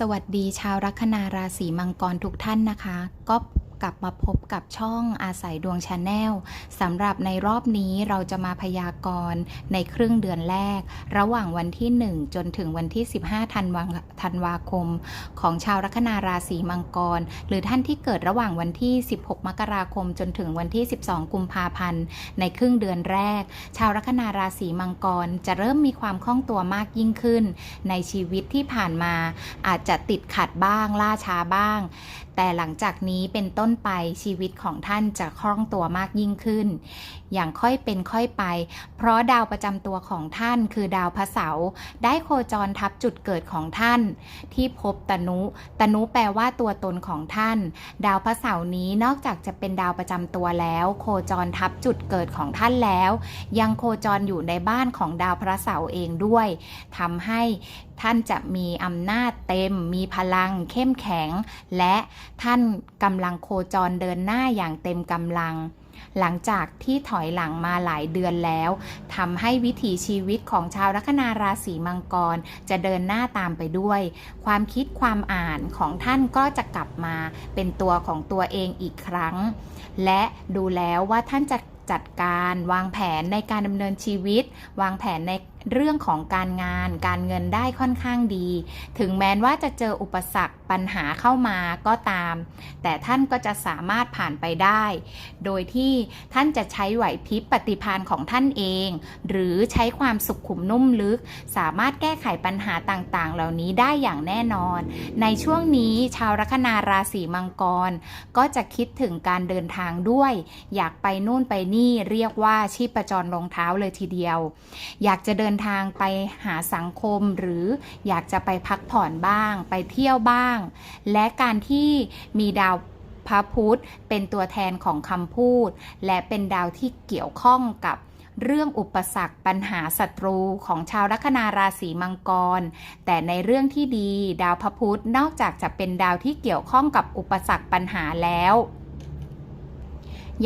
สวัสดีชาวลัคนาราศีมังกรทุกท่านนะคะ ก็ กลับมาพบกับช่องอาศัยดวงชาแนลสำหรับในรอบนี้เราจะมาพยากรณ์ในครึ่งเดือนแรก ระหว่างวันที่ 1 จนถึงวันที่ 15ธันวาธันวาคม ของชาวลัคนาราศีมังกร หรือท่านที่เกิดระหว่างวันที่ 16 มกราคม จนถึงวันที่ 12 กุมภาพันธ์ ในครึ่งเดือนแรก ชาวลัคนาราศีมังกรจะเริ่มมีความคล่องตัวมากยิ่งขึ้น ในชีวิตที่ผ่านมา อาจจะติดขัดบ้างล่าช้าบ้าง แต่หลังจากนี้เป็นต้นไปชีวิตของท่านจะคล่องตัวมากยิ่งขึ้น อย่างค่อยเป็นค่อยไป เพราะดาวประจำตัวของท่านคือดาวพระเสาร์ได้โคจรทับจุดเกิดของท่าน ที่พบตนุตนุแปลว่าตัวตนของท่าน ดาวพระเสาร์นี้นอกจากจะเป็นดาวประจำตัวแล้ว โคจรทับจุดเกิดของท่านแล้ว ยังโคจรอยู่ในบ้านของดาวพระเสาร์เองด้วยทำให้ท่านจะมีอำนาจเต็ม มีพลังเข้มแข็ง และท่านกำลังโคจรเดินหน้าอย่างเต็มกำลัง หลังจากที่ถอยหลังมาหลายเดือนแล้วทำให้วิถีชีวิตของชาวลัคนาราศีมังกร จะเดินหน้าตามไปด้วย ความคิดความอ่านของท่านก็จะกลับมาเป็นตัวของตัวเองอีกครั้ง และดูแล้วว่าท่านจะจัดการวางแผนในการดำเนินชีวิต วางแผนใน เรื่องของการงานการเงินได้ค่อนข้างดี ถึงแม้ว่าจะเจออุปสรรคปัญหาเข้ามาก็ตาม แต่ท่านก็จะสามารถผ่านไปได้ โดยที่ท่านจะใช้ไหวพริบปฏิภาณของท่านเอง หรือใช้ความสุขุมนุ่มลึก สามารถแก้ไขปัญหาต่างๆ เหล่านี้ได้อย่างแน่นอน ในช่วงนี้ชาวลัคนาราศีมังกร ก็จะคิดถึงการเดินทางด้วย อยากไปนู่นไปนี่เรียกว่าชีพจรลงเท้าเลยทีเดียว อยากจะเดินทางไปหาสังคมหรืออยากจะไปพักผ่อนบ้าง ไปเที่ยวบ้าง และการที่มีดาวพระพุธเป็นตัวแทนของคำพูด และเป็นดาวที่เกี่ยวข้องกับเรื่องอุปสรรคปัญหาศัตรูของชาวลัคนาราศีมังกร แต่ในเรื่องที่ดี ดาวพระพุธนอกจากจะเป็นดาวที่เกี่ยวข้องกับอุปสรรคปัญหาแล้ว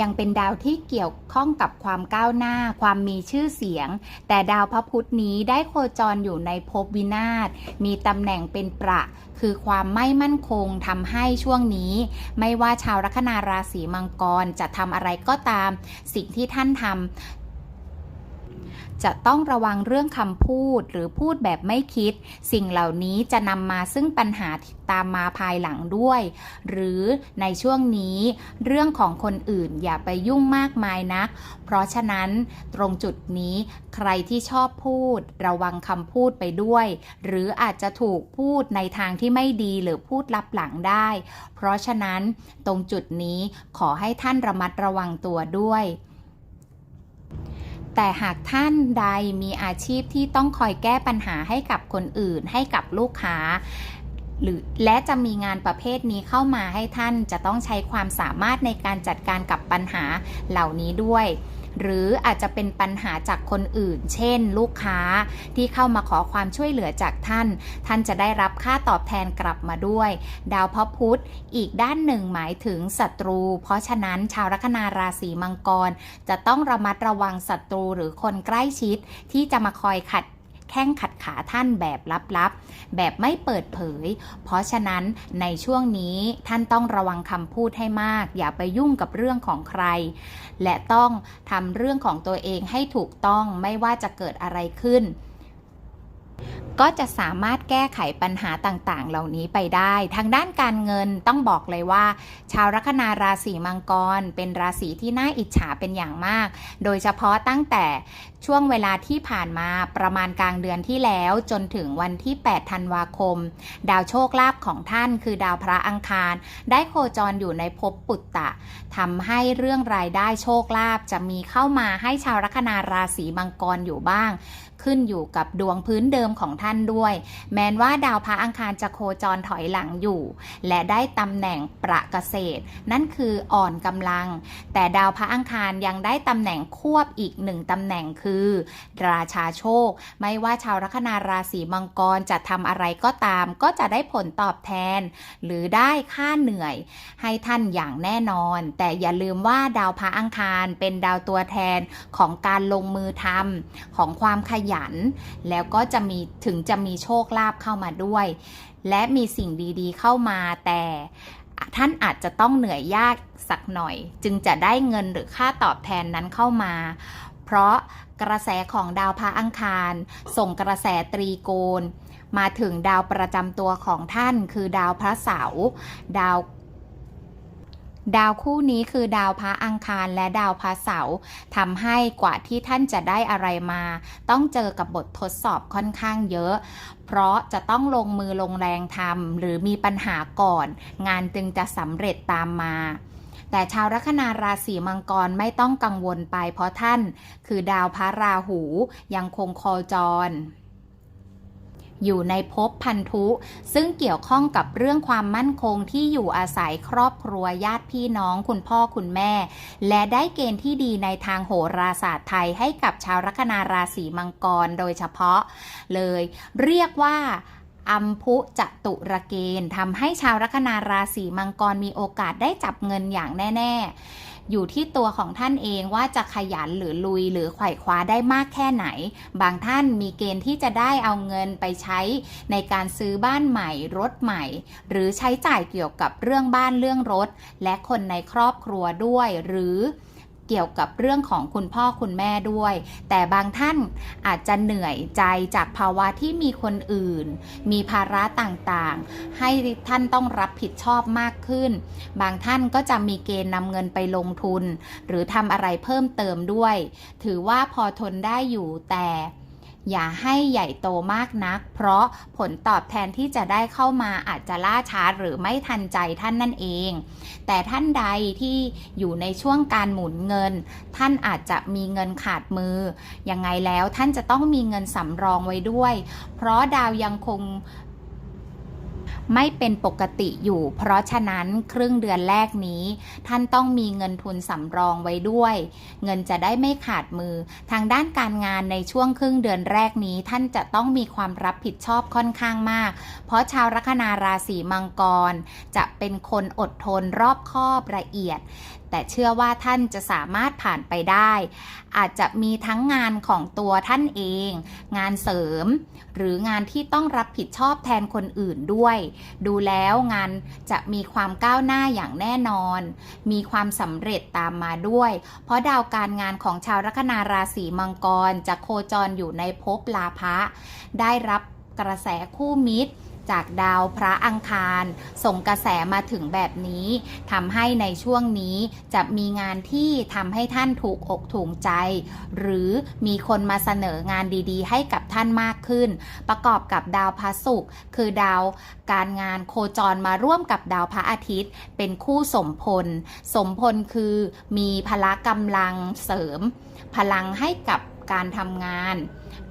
ยังเป็นดาวที่เกี่ยวข้องกับความก้าวหน้า ความมีชื่อเสียง แต่ดาวพระพุธนี้ได้โคจรอยู่ในภพวินาศ มีตำแหน่งเป็นประ คือความไม่มั่นคงทำให้ช่วงนี้ ไม่ว่าชาวลัคนาราศีมังกรจะทำอะไรก็ตาม สิ่งที่ท่านทำ จะต้องระวังเรื่องคำพูดหรือพูดแบบไม่คิด สิ่งเหล่านี้จะนำมาซึ่งปัญหาตามมาภายหลังด้วย หรือในช่วงนี้ เรื่องของคนอื่นอย่าไปยุ่งมากมายนัก เพราะฉะนั้นตรงจุดนี้ใครที่ชอบพูด ระวังคำพูดไปด้วย หรืออาจจะถูกพูดในทางที่ไม่ดีหรือพูดลับหลังได้ เพราะฉะนั้นตรงจุดนี้ขอให้ท่านระมัดระวังตัวด้วย แต่หากท่านใดมีอาชีพที่ต้องคอยแก้ปัญหาให้กับคนอื่น ให้กับลูกค้า หรือและจะมีงานประเภทนี้เข้ามาให้ท่านจะต้องใช้ความสามารถในการจัดการกับปัญหาเหล่านี้ด้วย หรืออาจจะเป็นปัญหาจากคนอื่น เช่น ลูกค้าที่เข้ามาขอความช่วยเหลือจากท่าน ท่านจะได้รับค่าตอบแทนกลับมาด้วย ดาวพระพุธอีกด้านหนึ่งหมายถึงศัตรู เพราะฉะนั้นชาวลัคนาราศีมังกร จะต้องระมัดระวังศัตรูหรือคนใกล้ชิดที่จะมาคอยขัด แข้งขัดขาท่านแบบลับๆ แบบไม่เปิดเผย เพราะฉะนั้นในช่วงนี้ท่านต้องระวังคำพูดให้มาก อย่าไปยุ่งกับเรื่องของใคร และต้องทำเรื่องของตัวเองให้ถูกต้องไม่ว่าจะเกิดอะไรขึ้น ก็จะสามารถแก้ไขปัญหาต่างๆ เหล่านี้ไปได้ ทางด้านการเงินต้องบอกเลยว่า ชาวลัคนาราศีมังกร เป็นราศีที่น่าอิจฉาเป็นอย่างมาก โดยเฉพาะตั้งแต่ช่วงเวลาที่ผ่านมาประมาณกลางเดือนที่แล้วจนถึงวันที่ 8 ธันวาคม ดาวโชคลาภของท่านคือดาวพระอังคาร ได้โคจรอยู่ในภพปุตตะทำให้เรื่องรายได้โชคลาภจะมีเข้ามาให้ชาวลัคนาราศีมังกรอยู่บ้าง ขึ้นอยู่กับดวงพื้นเดิมของท่านด้วย แม้นว่าดาวพระอังคารจะโคจรถอยหลังอยู่ และได้ตำแหน่งประเกษตร นั่นคืออ่อนกำลัง แต่ดาวพระอังคารยังได้ตำแหน่งควบอีกหนึ่งตำแหน่งคือ ราชาโชค ไม่ว่าชาวลัคนาราศีมังกรจะทำอะไรก็ตาม ก็จะได้ผลตอบแทน หรือได้ค่าเหนื่อย ให้ท่านอย่างแน่นอน แต่อย่าลืมว่าดาวพระอังคารเป็นดาวตัวแทนของการลงมือทำของความขยยัน แล้วก็จะมีถึงจะมีโชคลาภเข้ามาด้วย และมีสิ่งดีๆเข้ามาแต่ท่านอาจจะต้องเหนื่อยยากสักหน่อย จึงจะได้เงินหรือค่าตอบแทนนั้นเข้ามา เพราะกระแสของดาวพระอังคาร ส่งกระแสตรีโกณมาถึงดาวประจำตัวของท่านคือดาวพระเสาร์ดาว ดาวคู่นี้คือดาวพระอังคารและดาวพระเสาร์ทำให้กว่าที่ท่านจะได้อะไรมา ต้องเจอกับบททดสอบค่อนข้างเยอะ เพราะจะต้องลงมือลงแรงทำหรือมีปัญหาก่อน งานจึงจะสำเร็จตามมาแต่ชาวลัคนาราศีมังกรไม่ต้องกังวลไปเพราะท่าน คือดาวพระราหูยังคงโคจร อยู่ในภพพันธุ ซึ่งเกี่ยวข้องกับเรื่องความมั่นคงที่อยู่อาศัยครอบครัวญาติพี่น้องคุณพ่อคุณแม่ และได้เกณฑ์ที่ดีในทางโหราศาสตร์ไทยให้กับชาวลัคนาราศีมังกรโดยเฉพาะเลย เรียกว่าอัมพุจตุรเกณฑ์ทำให้ชาวลัคนาราศีมังกรมีโอกาสได้จับเงินอย่างแน่ ๆ อยู่ที่ตัวของท่านเองว่าจะขยันหรือลุยหรือไขว่คว้าได้มากแค่ไหน บางท่านมีเกณฑ์ที่จะได้เอาเงินไปใช้ในการซื้อบ้านใหม่รถใหม่ หรือใช้จ่ายเกี่ยวกับเรื่องบ้านเรื่องรถ และคนในครอบครัวด้วยหรือ เกี่ยวกับเรื่องของคุณพ่อคุณแม่ด้วย แต่บางท่านอาจจะเหนื่อยใจจากภาวะที่มีคนอื่น มีภาระต่างๆ ให้ท่านต้องรับผิดชอบมากขึ้น บางท่านก็จะมีเกณฑ์นำเงินไปลงทุน หรือทำอะไรเพิ่มเติมด้วย ถือว่าพอทนได้อยู่แต่ อย่าให้ใหญ่โตมากนัก เพราะผลตอบแทนที่จะได้เข้ามาอาจจะล่าช้าหรือไม่ทันใจท่านนั่นเอง แต่ท่านใดที่อยู่ในช่วงการหมุนเงิน ท่านอาจจะมีเงินขาดมือยังไงแล้วท่านจะต้องมีเงินสำรองไว้ด้วย เพราะดาวยังคง ไม่เป็นปกติอยู่ เพราะฉะนั้นครึ่งเดือนแรกนี้ ท่านต้องมีเงินทุนสำรองไว้ด้วย เงินจะได้ไม่ขาดมือ ทางด้านการงานในช่วงครึ่งเดือนแรกนี้ ท่านจะต้องมีความรับผิดชอบค่อนข้างมาก เพราะชาวลัคนาราศีมังกร จะเป็นคนอดทนรอบคอบละเอียดแต่เชื่อว่าท่านจะสามารถผ่านไปได้ อาจจะมีทั้งงานของตัวท่านเอง งานเสริม หรืองานที่ต้องรับผิดชอบแทนคนอื่นด้วย ดูแล้วงานจะมีความก้าวหน้าอย่างแน่นอน มีความสำเร็จตามมาด้วย เพราะดาวการงานของชาวลัคนาราศีมังกรจะโคจรอยู่ในภพลาภะได้รับกระแสคู่มิตร จากดาวพระอังคาร ส่งกระแสมาถึงแบบนี้ทำให้ในช่วงนี้จะมีงานที่ทำให้ท่านถูกอกถูกใจ หรือมีคนมาเสนองานดีๆ ให้กับท่านมากขึ้น ประกอบกับดาวพระศุกร์คือดาวการงานโคจรมาร่วมกับดาวพระอาทิตย์ เป็นคู่สมพล สมพลคือมีพละกำลังเสริม พลังให้กับการทำงาน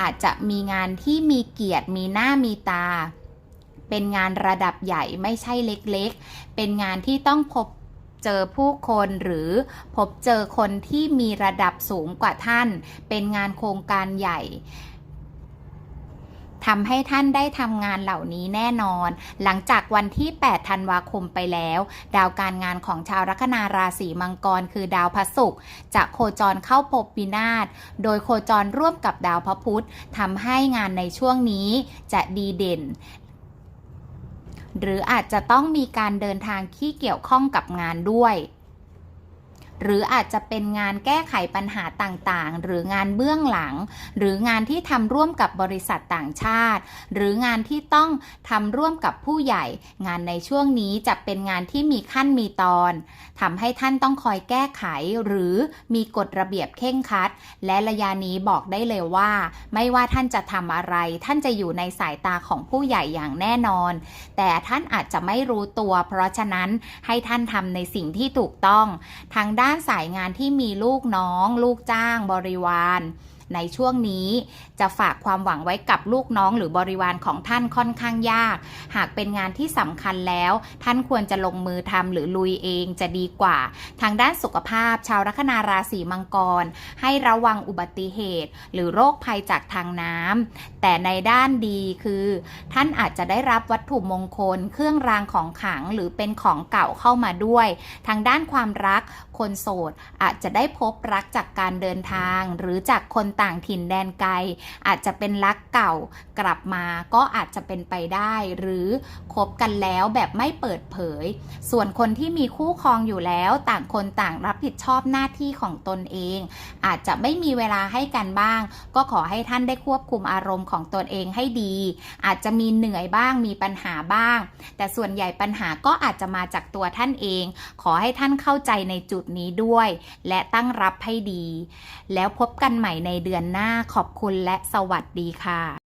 อาจจะมีงานที่มีเกียรติมีหน้ามีตา เป็นงานระดับใหญ่ไม่ใช่เล็กๆ เป็นงานที่ต้องพบเจอผู้คนหรือพบเจอคนที่มีระดับสูงกว่าท่าน เป็นงานโครงการใหญ่ทำให้ท่านได้ทำงานเหล่านี้แน่นอน หลังจากวันที่ 8 ธันวาคมไปแล้ว ดาวการงานของชาวลัคนาราศีมังกร คือดาวพระศุกร์จะโคจรเข้าภพวินาศ โดยโคจรร่วมกับดาวพระพุธทำให้งานในช่วงนี้จะดีเด่น หรืออาจจะต้องมีการเดินทางที่เกี่ยวข้องกับงานด้วย หรืออาจจะเป็นงานแก้ไขปัญหาต่างๆ หรืองานเบื้องหลัง หรืองานที่ทำร่วมกับบริษัทต่างชาติ หรืองานที่ต้องทำร่วมกับผู้ใหญ่ งานในช่วงนี้จะเป็นงานที่มีขั้นมีตอนทำให้ท่านต้องคอยแก้ไข หรือมีกฎระเบียบเข่งคัด และระยะนี้บอกได้เลยว่า ไม่ว่าท่านจะทำอะไร ท่านจะอยู่ในสายตาของผู้ใหญ่อย่างแน่นอน แต่ท่านอาจจะไม่รู้ตัว เพราะฉะนั้นให้ท่านทำในสิ่งที่ถูกต้องทางด้ด้านสายงานที่มีลูกน้อง ลูกจ้าง บริวาร ในช่วงนี้ จะฝากความหวังไว้กับลูกน้องหรือบริวารของท่านค่อนข้างยาก หากเป็นงานที่สำคัญแล้ว ท่านควรจะลงมือทำหรือลุยเองจะดีกว่า ทางด้านสุขภาพ ชาวลัคนาราศีมังกร ให้ระวังอุบัติเหตุ หรือโรคภัยจากทางน้ำแต่ในด้านดีคือ ท่านอาจจะได้รับวัตถุมงคล เครื่องรางของขลังหรือเป็นของเก่าเข้ามาด้วย ทางด้านความรักคนโสดอาจจะได้พบรักจากการเดินทาง หรือจากคนต่างถิ่นแดนไกล อาจจะเป็นรักเก่ากลับมาก็อาจจะเป็นไปได้ หรือคบกันแล้วแบบไม่เปิดเผย ส่วนคนที่มีคู่ครองอยู่แล้วต่างคนต่างรับผิดชอบหน้าที่ของตนเอง อาจจะไม่มีเวลาให้กันบ้าง ก็ขอให้ท่านได้ควบคุมอารมณ์ของตนเองให้ดี อาจจะมีเหนื่อยบ้างมีปัญหาบ้าง แต่ส่วนใหญ่ปัญหาก็อาจจะมาจากตัวท่านเอง ขอให้ท่านเข้าใจในจุดนี้ด้วย และตั้งรับให้ดี แล้วพบกันใหม่ในเดือนหน้าขอบคุณและสวัสดีค่ะ